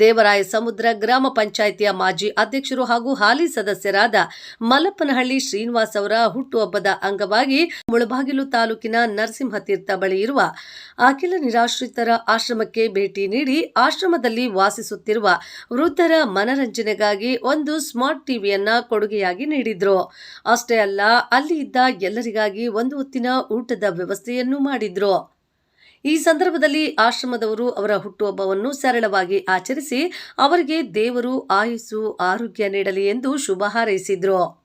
ದೇವರಾಯ ಸಮುದ್ರ ಗ್ರಾಮ ಪಂಚಾಯಿತಿಯ ಮಾಜಿ ಅಧ್ಯಕ್ಷರು ಹಾಗೂ ಹಾಲಿ ಸದಸ್ಯರಾದ ಮಲ್ಲಪ್ಪನಹಳ್ಳಿ ಶ್ರೀನಿವಾಸ್ ಅವರ ಹುಟ್ಟುಹಬ್ಬದ ಅಂಗವಾಗಿ ಮುಳಬಾಗಿಲು ತಾಲೂಕಿನ ನರಸಿಂಹತೀರ್ಥ ಬಳಿ ಇರುವ ಅಖಿಲ ನಿರಾಶ್ರಿತರ ಆಶ್ರಮಕ್ಕೆ ಭೇಟಿ ನೀಡಿ ಆಶ್ರಮದಲ್ಲಿ ವಾಸಿಸುತ್ತಿರುವ ವೃದ್ಧರ ಮನರಂಜನೆಗಾಗಿ ಒಂದು ಸ್ಮಾರ್ಟ್ ಟಿವಿಯನ್ನ ಕೊಡುಗೆಯಾಗಿ ನೀಡಿದ್ರು. ಅಷ್ಟೇ ಅಲ್ಲ, ಅಲ್ಲಿ ಇದ್ದ ಎಲ್ಲರಿಗಾಗಿ ಒಂದು ಹೊತ್ತಿನ ಊಟದ ವ್ಯವಸ್ಥೆಯನ್ನು ಮಾಡಿದ್ರು. ಈ ಸಂದರ್ಭದಲ್ಲಿ ಆಶ್ರಮದವರು ಅವರ ಹುಟ್ಟುಹಬ್ಬವನ್ನು ಸರಳವಾಗಿ ಆಚರಿಸಿ ಅವರಿಗೆ ದೇವರು, ಆಯುಸ್ಸು, ಆರೋಗ್ಯ ನೀಡಲಿ ಎಂದು ಶುಭ ಹಾರೈಸಿದ್ರು.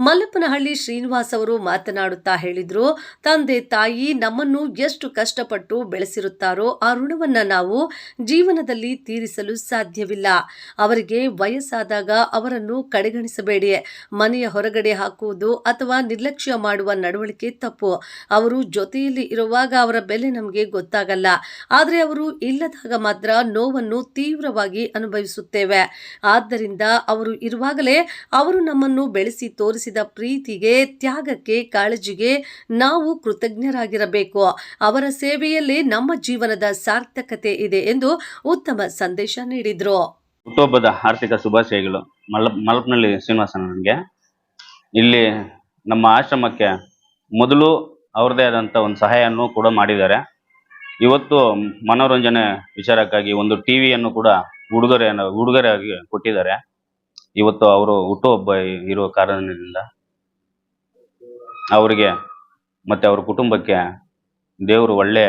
ಮಲ್ಲಪ್ಪನಹಳ್ಳಿ ಶ್ರೀನಿವಾಸ್ ಅವರು ಮಾತನಾಡುತ್ತಾ ಹೇಳಿದ್ರು, ತಂದೆ, ತಾಯಿ ನಮ್ಮನ್ನು ಎಷ್ಟು ಕಷ್ಟಪಟ್ಟು ಬೆಳೆಸಿರುತ್ತಾರೋ ಆ ಋಣವನ್ನ ನಾವು ಜೀವನದಲ್ಲಿ ತೀರಿಸಲು ಸಾಧ್ಯವಿಲ್ಲ. ಅವರಿಗೆ ವಯಸ್ಸಾದಾಗ ಅವರನ್ನು ಕಡೆಗಣಿಸಬೇಡಿ. ಮನೆಯ ಹೊರಗಡೆ ಹಾಕುವುದು ಅಥವಾ ನಿರ್ಲಕ್ಷ್ಯ ಮಾಡುವ ನಡವಳಿಕೆ ತಪ್ಪು. ಅವರು ಜೊತೆಯಲ್ಲಿ ಇರುವಾಗ ಅವರ ಬೆಲೆ ನಮಗೆ ಗೊತ್ತಾಗಲ್ಲ. ಆದರೆ ಅವರು ಇಲ್ಲದಾಗ ಮಾತ್ರ ನೋವನ್ನು ತೀವ್ರವಾಗಿ ಅನುಭವಿಸುತ್ತೇವೆ. ಆದ್ದರಿಂದ ಅವರು ಇರುವಾಗಲೇ ಅವರು ನಮ್ಮನ್ನು ಬೆಳೆಸಿ ತೋರಿಸಿದ ಪ್ರೀತಿಗೆ, ತ್ಯಾಗಕ್ಕೆ, ಕಾಳಜಿಗೆ ನಾವು ಕೃತಜ್ಞರಾಗಿರಬೇಕು. ಅವರ ಸೇವೆಯಲ್ಲಿ ನಮ್ಮ ಜೀವನದ ಸಾರ್ಥಕತೆ ಇದೆ ಎಂದು ಉತ್ತಮ ಸಂದೇಶ ನೀಡಿದ್ರು. ಹುಟ್ಟುಹಬ್ಬದ ಆರ್ಥಿಕ ಶುಭಾಶಯಗಳು. ಮಲ್, ಮಲಪ್ನಳ್ಳಿ ಶ್ರೀನಿವಾಸ ನನಗೆ. ಇಲ್ಲಿ ನಮ್ಮ ಆಶ್ರಮಕ್ಕೆ ಮೊದಲು ಅವ್ರದೇ ಆದಂಥ ಒಂದು ಸಹಾಯವನ್ನು ಕೂಡ ಮಾಡಿದ್ದಾರೆ. ಇವತ್ತು ಮನೋರಂಜನೆ ವಿಚಾರಕ್ಕಾಗಿ ಒಂದು ಟಿವಿಯನ್ನು ಕೂಡ ಉಡುಗೊರೆಯನ್ನು, ಉಡುಗೊರೆಯಾಗಿ ಕೊಟ್ಟಿದ್ದಾರೆ. ಇವತ್ತು ಅವರು ಹುಟ್ಟುಹಬ್ಬ ಇರೋ ಕಾರಣದಿಂದ ಅವರಿಗೆ ಮತ್ತೆ ಅವ್ರ ಕುಟುಂಬಕ್ಕೆ ದೇವರು ಒಳ್ಳೆ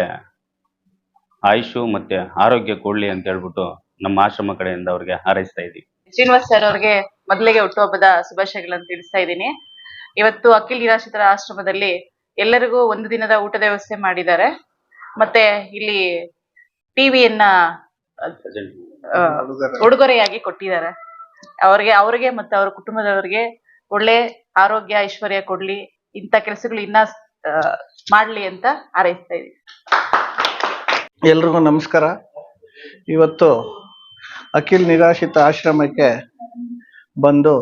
ಆಯುಷು ಮತ್ತೆ ಆರೋಗ್ಯ ಕೊಡ್ಲಿ ಅಂತ ಹೇಳ್ಬಿಟ್ಟು ನಮ್ಮ ಆಶ್ರಮ ಕಡೆಯಿಂದ ಅವ್ರಿಗೆ ಹಾರೈಸ್ತಾ ಇದ್ದೀವಿ ಶ್ರೀನಿವಾಸ್ ಸರ್ ಅವ್ರಿಗೆ ಮೊದಲಿಗೆ ಹುಟ್ಟುಹಬ್ಬದ ಶುಭಾಶಯಗಳನ್ನು ತಿಳಿಸ್ತಾ ಇದ್ದೀನಿ. ಇವತ್ತು ಅಖಿಲ್ ನಿರಾಶ್ರಿತರ ಆಶ್ರಮದಲ್ಲಿ ಎಲ್ಲರಿಗೂ ಒಂದು ದಿನದ ಊಟದ ವ್ಯವಸ್ಥೆ ಮಾಡಿದ್ದಾರೆ. ಮತ್ತೆ ಇಲ್ಲಿ ಟಿವಿಯನ್ನ ಉಡುಗೊರೆಯಾಗಿ ಕೊಟ್ಟಿದ್ದಾರೆ. ಅವ್ರಿಗೆ ಅವ್ರಿಗೆ ಮತ್ತೆ ಅವ್ರ ಕುಟುಂಬದವರಿಗೆ ಒಳ್ಳೆ ಆರೋಗ್ಯ, ಐಶ್ವರ್ಯ ಕೊಡ್ಲಿ, ಇಂಥ ಕೆಲಸಗಳು ಇನ್ನ ಮಾಡ್ಲಿ ಅಂತ ಹಾರೈಸ್ತಾ ಇದ್ದೀನಿ ಎಲ್ರಿಗೂ ನಮಸ್ಕಾರ. ಇವತ್ತು ಅಖಿಲ್ ನಿರಾಶ್ರಿತ ಆಶ್ರಮಕ್ಕೆ ಬಂದು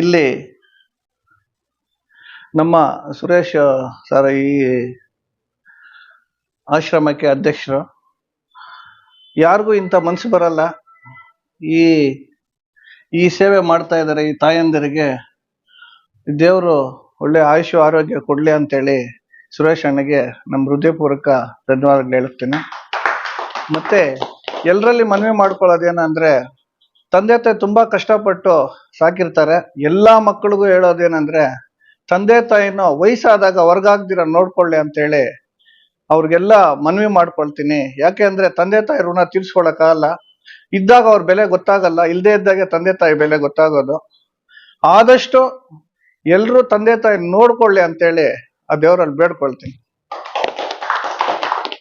ಇಲ್ಲಿ ನಮ್ಮ ಸುರೇಶ್ ಸರ್ ಈ ಆಶ್ರಮಕ್ಕೆ ಅಧ್ಯಕ್ಷರು. ಯಾರಿಗೂ ಇಂಥ ಮನಸ್ಸು ಬರಲ್ಲ. ಈ ಈ ಸೇವೆ ಮಾಡ್ತಾ ಇದ್ದಾರೆ ಈ ತಾಯಂದಿರಿಗೆ. ದೇವರು ಒಳ್ಳೆ ಆಯುಷ್ಯ ಆರೋಗ್ಯ ಕೊಡ್ಲಿ ಅಂತೇಳಿ ಸುರೇಶ್ ಅಣ್ಣಗೆ ನಮ್ಮ ಹೃದಯಪೂರ್ವಕ ಧನ್ಯವಾದಗಳು ಹೇಳುತ್ತೇನೆ. ಮತ್ತೆ ಎಲ್ಲರಲ್ಲಿ ಮನವಿ ಮಾಡ್ಕೊಳ್ಳೋದೇನಂದ್ರೆ ತಂದೆ ತಾಯಿ ತುಂಬಾ ಕಷ್ಟಪಟ್ಟು ಸಾಕಿರ್ತಾರೆ. ಎಲ್ಲಾ ಮಕ್ಕಳಿಗೂ ಹೇಳೋದೇನಂದ್ರೆ, ತಂದೆ ತಾಯಿನ ವಯಸ್ಸಾದಾಗ ಹೊರಗಾಗ್ದಿರ ನೋಡ್ಕೊಳ್ಳಿ ಅಂತೇಳಿ ಅವ್ರಿಗೆಲ್ಲ ಮನವಿ ಮಾಡ್ಕೊಳ್ತೀನಿ. ಯಾಕೆ ಅಂದ್ರೆ ತಂದೆ ತಾಯಿ ಋಣ ತೀರ್ಸ್ಕೊಳಕ್ಕಾಗಲ್ಲ. ಇದ್ದಾಗ ಅವ್ರ ಬೆಲೆ ಗೊತ್ತಾಗಲ್ಲ ಇಲ್ಲದೆ ಇದ್ದಾಗ ತಂದೆ ತಾಯಿ ಬೆಲೆ ಗೊತ್ತಾಗೋದು. ಆದಷ್ಟು ಎಲ್ಲರೂ ತಂದೆ ತಾಯಿ ನೋಡ್ಕೊಳ್ಳಿ ಅಂತೇಳಿ ಆ ದೇವರಲ್ಲಿ ಬೇಡ್ಕೊಳ್ತೀನಿ.